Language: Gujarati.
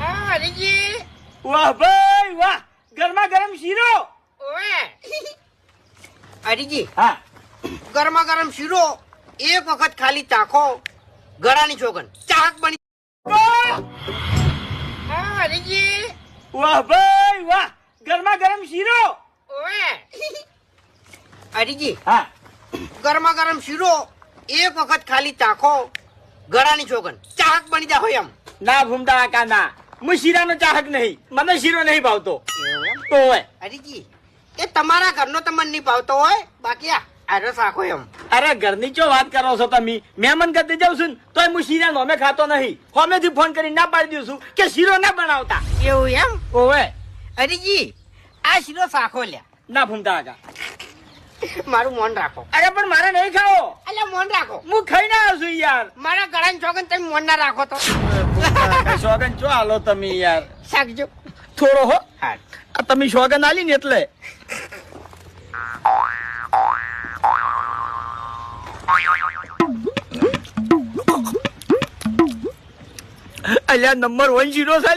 હા હરીજી વાહ ભાઈ વાહ. ગરમા ગરમ શીરો. ઓએ હરીજી હા. ગરમા ગરમ શીરો એક વખત ખાલી ચાખો. ગળાની ચોગન ચાક બની હા હરીજી વાહ ભાઈ વાહ. ગરમા ગરમ શીરો. ઓએ હરીજી હા. ગરમા ગરમ શીરો એક વખત ખાલી ચાખો. ગળાની ચોગન ચાક બની જાય એમ. ના ભૂમતા કાકા ના હું શીરાનો ચાહક નહીં. મને શીરો નહીં ભાવતો. એમ? હરીજી એ તમારા ઘરનો તમને નહીં ભાવતો હોય? બાકી આરસ આખો એમ. અરે ઘરની ચો વાત કરો છો તમે? મહેમાન કરતી જાઉં છું ને તોય હું શીરા નોમે ખાતો નહીં. હોમેથી ફોન કરી ના પાડી દઉં છું કે શીરો ના બનાવતા. એવું એમ? ઓવે હરીજી આ શીરો સાખો લ્યા. ના ભૂમતા કાકા મારું મોન રાખો. અરે પણ મારે નહીં ખાવો. એટલે મોન રાખો. હું ખાઈ ના છું યાર. મારા ગળાની ચોગન તમે મોન ના રાખો તો. ચોગન ચો હાલો તમે યાર? શાકજો. થોડો હો. આ તમે શોગન આલી ને એટલે. અલ્યા નંબર વન જીરો છે